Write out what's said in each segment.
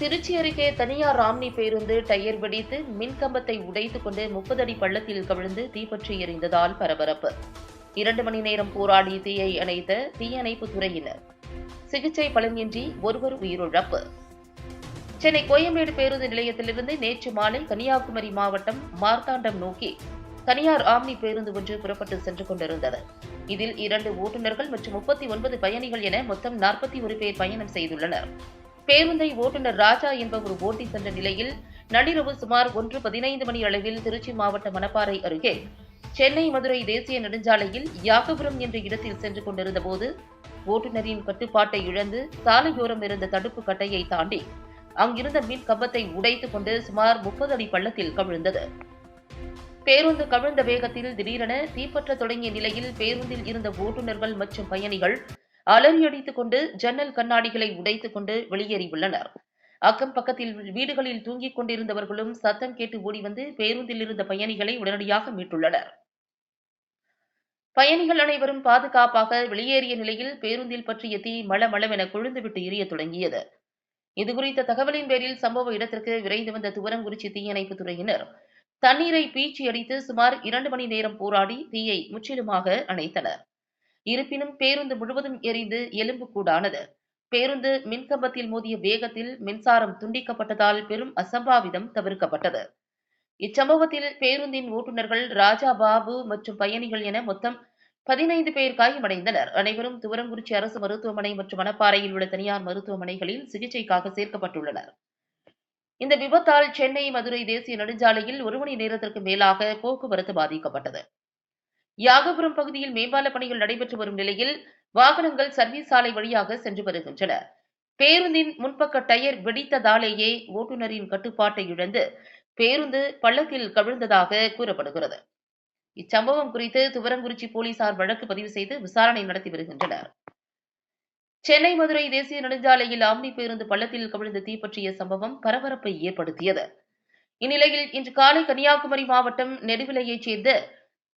திருச்சி அருகே தனியார் ராம்னி பேருந்து டயர் வெடித்து மின்கம்பத்தை உடைத்துக் கொண்டு முப்பது அடி பள்ளத்தில் கவிழ்ந்து தீப்பற்றி எறிந்ததால் பரபரப்பு. இரண்டு மணி நேரம் போராடி தீயை அணைத்த தீயணைப்பு துறையினர். சிகிச்சை பலனின்றி ஒருவர் உயிரிழப்பு. சென்னை கோயம்பேடு பேருந்து நிலையத்திலிருந்து நேற்று மாலை கன்னியாகுமரி மாவட்டம் மார்த்தாண்டம் நோக்கி தனியார் ஆம்னி பேருந்து ஒன்று புறப்பட்டு சென்று கொண்டிருந்தது. இதில் இரண்டு ஓட்டுநர்கள் மற்றும் முப்பத்தி ஒன்பது பயணிகள் என மொத்தம் நாற்பத்தி ஒரு பேர் பயணம் செய்துள்ளனர். பேருந்தை ஓட்டுநர் ராஜா என்பவர் ஓட்டி சென்ற நிலையில் நள்ளிரவு சுமார் ஒன்று பதினைந்து மணி அளவில் திருச்சி மாவட்ட மணப்பாறை அருகே சென்னை மதுரை தேசிய நெடுஞ்சாலையில் யாகபுரம் என்ற இடத்தில் சென்று கொண்டிருந்த போது ஓட்டுநரின் கட்டுப்பாட்டை இழந்து சாலையோரம் இருந்த தடுப்பு கட்டையை தாண்டி அங்கிருந்த மின் கம்பத்தை உடைத்துக் கொண்டு சுமார் முப்பது அடி பள்ளத்தில் கவிழ்ந்தது. பேருந்து கவிழ்ந்த வேகத்தில் திடீரென தீப்பற்ற தொடங்கிய நிலையில் பேருந்தில் இருந்த ஓட்டுநர்கள் மற்றும் பயணிகள் அலறியடித்துக் கொண்டு ஜன்னல் கண்ணாடிகளை உடைத்துக் கொண்டு வெளியேறியுள்ளனர். அக்கம் பக்கத்தில் வீடுகளில் தூங்கிக் கொண்டிருந்தவர்களும் சத்தம் கேட்டு ஓடி வந்து பேருந்தில் இருந்த பயணிகளை உடனடியாக மீட்டுள்ளனர். பயணிகள் அனைவரும் பாதுகாப்பாக வெளியேறிய நிலையில் பேருந்தில் பற்றிய தீ மளமளவென கொழுந்துவிட்டு எரிய தொடங்கியது. இதுகுறித்த தகவலின் பேரில் சம்பவ இடத்திற்கு விரைந்து வந்த துவரங்குறிச்சி தீயணைப்புத் துறையினர் தண்ணீரை பீச்சி அடித்து சுமார் இரண்டு மணி நேரம் போராடி தீயை முற்றிலுமாக அணைத்தனர். இருப்பினும் பேருந்து முழுவதும் எரிந்து எலும்புக்கூடானது பேருந்து மின்கம்பத்தில் மோதிய வேகத்தில் மின்சாரம் துண்டிக்கப்பட்டதால் பெரும் அசம்பாவிதம் தவிர்க்கப்பட்டது. இச்சம்பவத்தில் பேருந்தின் ஓட்டுநர்கள் ராஜா பாபு மற்றும் பயணிகள் என மொத்தம் பதினைந்து பேர் காயமடைந்தனர். அனைவரும் துவரங்குறிச்சி அரசு மருத்துவமனை மற்றும் மணப்பாறையில் உள்ள தனியார் மருத்துவமனைகளில் சிகிச்சைக்காக சேர்க்கப்பட்டுள்ளனர். இந்த விபத்தால் சென்னை மதுரை தேசிய நெடுஞ்சாலையில் ஒரு மணி நேரத்திற்கு மேலாக போக்குவரத்து பாதிக்கப்பட்டது. யாகபுரம் பகுதியில் மேம்பால பணிகள் நடைபெற்று வரும் நிலையில் வாகனங்கள் சர்வீஸ் சாலை வழியாக சென்று வருகின்றன. பேருந்தின் முன்பக்க டயர் வெடித்ததாலேயே ஓட்டுநரின் கட்டுப்பாட்டை இழந்து பேருந்து பள்ளத்தில் கவிழ்ந்ததாக கூறப்படுகிறது. இச்சம்பவம் குறித்து துவரங்குறிச்சி போலீசார் வழக்கு பதிவு செய்து விசாரணை நடத்தி வருகின்றனர். சென்னை மதுரை தேசிய நெடுஞ்சாலையில் ஆம்னி பேருந்து பள்ளத்தில் கவிழ்ந்து தீப்பற்றிய சம்பவம் பரபரப்பை ஏற்படுத்தியது. இந்நிலையில் இன்று காலை கன்னியாகுமரி மாவட்டம் நெடுவிலையைச் சேர்ந்த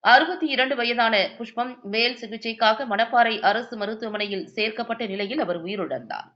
அறுபத்தி இரண்டு வயதான புஷ்பம் மேல் சிகிச்சைக்காக மணப்பாறை அரசு மருத்துவமனையில் சேர்க்கப்பட்ட நிலையில் அவர் உயிரிழந்தார்.